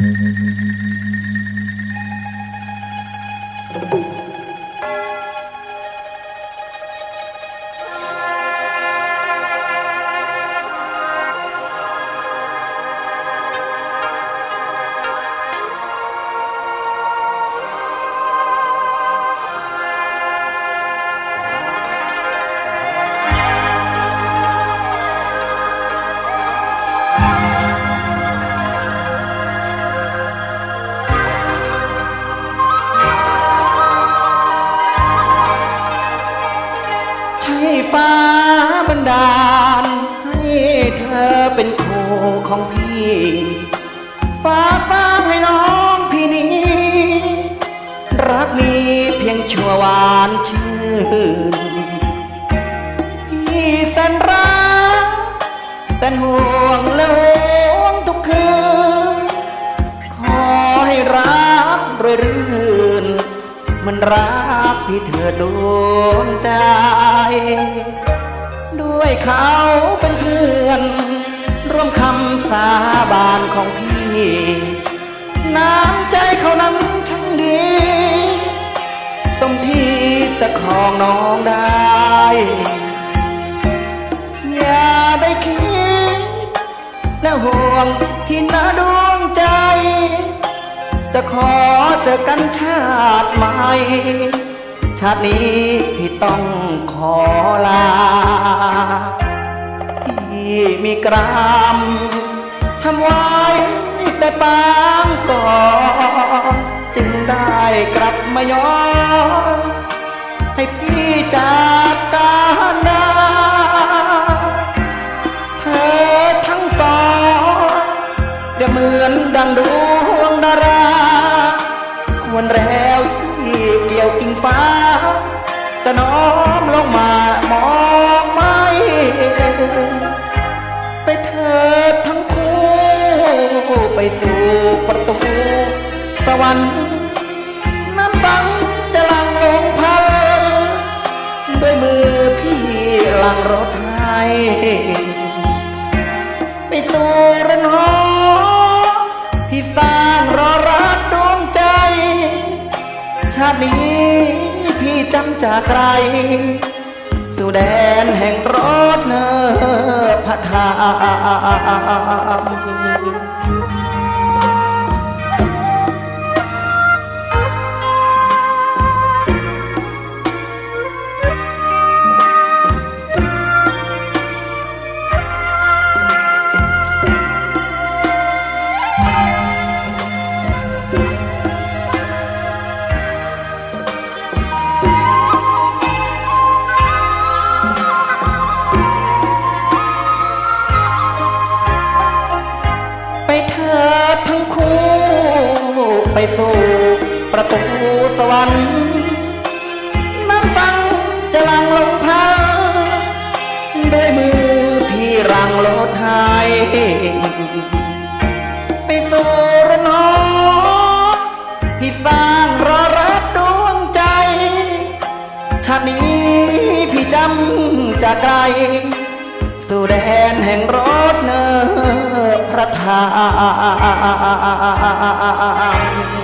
mm-hmm ฟ้าบันดาล ให้เธอเป็นคู่ของพี่ฟ้าฟ้าให้น้องพี่นี้ รักนี้เพียงชั่ววานชื่นพี่แสนรักแสนห่วงและห่วงทุกคืน ขอให้รักเรื่อยรื่นเมันรักพี่เธอดวงใจ ด้วยเขาเป็นเพื่อน ร่วมคำสาบานของพี่ น้ำใจเขานั้นช่างดีสมที่จะครองน้องได้ อย่าได้คิดและห่วงพี่นาดวงใจะขอเจอกันชาติใหม่ชาตินี้พี่ต้องขอลา พี่มีกรรมทำไว้แต่ปางก่อนจึงได้กลับมาย้อนให้พี่จา ฟ้า จะน้อมลงมามองไม่ไปเถิดทั้งคู่ ไปสู่ประตู สวรรค์ จำจากไกล สู่แดนแห่งรถเนอพระธรรม คู่ไปสู่ประตูสวรรค์น้ำฟังจะลังลงพาด้วยมือพี่รังรถไทยไปสู่ระนอพี่สร้างรอรับดวงใจชาตินี้พี่จำจากไกล สู่แดนแห่งรถเนอพระธรรม